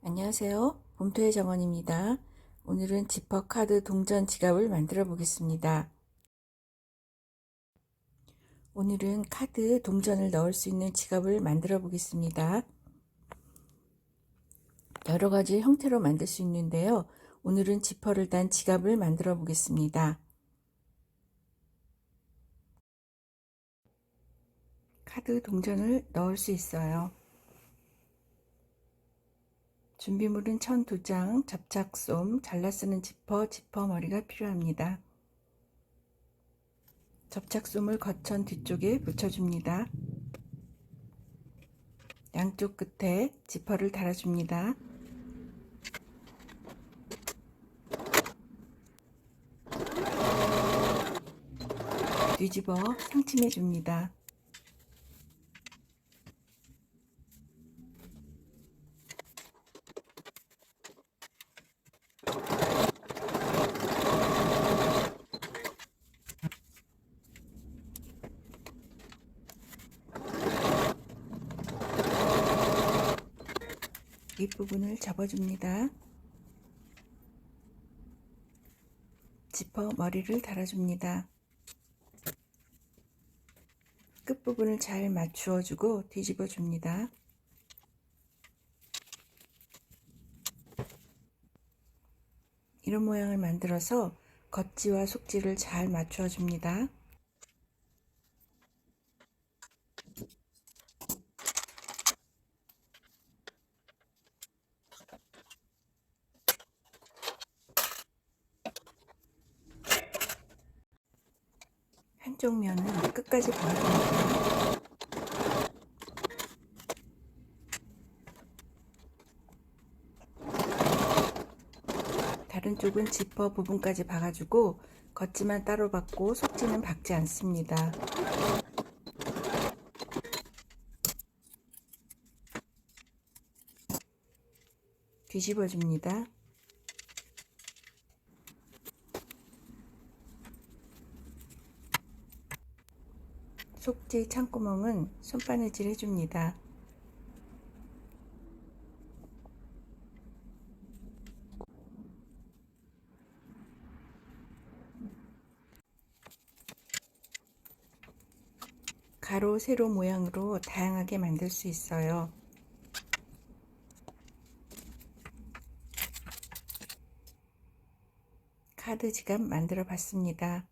안녕하세요. 봄토의 정원입니다. 오늘은 지퍼 카드 동전 지갑을 만들어 보겠습니다. 오늘은 카드 동전을 넣을 수 있는 지갑을 만들어 보겠습니다. 여러 가지 형태로 만들 수 있는데요. 오늘은 지퍼를 단 지갑을 만들어 보겠습니다. 카드 동전을 넣을 수 있어요. 준비물은 천 두 장, 접착솜, 잘라 쓰는 지퍼, 지퍼 머리가 필요합니다. 접착솜을 거천 뒤쪽에 붙여줍니다. 양쪽 끝에 지퍼를 달아줍니다. 뒤집어 상침해 줍니다. 윗부분을 접어줍니다. 지퍼 머리를 달아줍니다. 끝부분을 잘 맞추어주고 뒤집어줍니다. 이런 모양을 만들어서 겉지와 속지를 잘 맞추어줍니다. 한쪽 면은 끝까지 발라줍니다. 다른 쪽은 지퍼 부분까지 박아주고 겉지만 따로 박고 속지는 박지 않습니다. 뒤집어줍니다. 속지 창구멍은 손바느질 해줍니다. 가로, 세로 모양으로 다양하게 만들 수 있어요. 카드 지갑 만들어 봤습니다.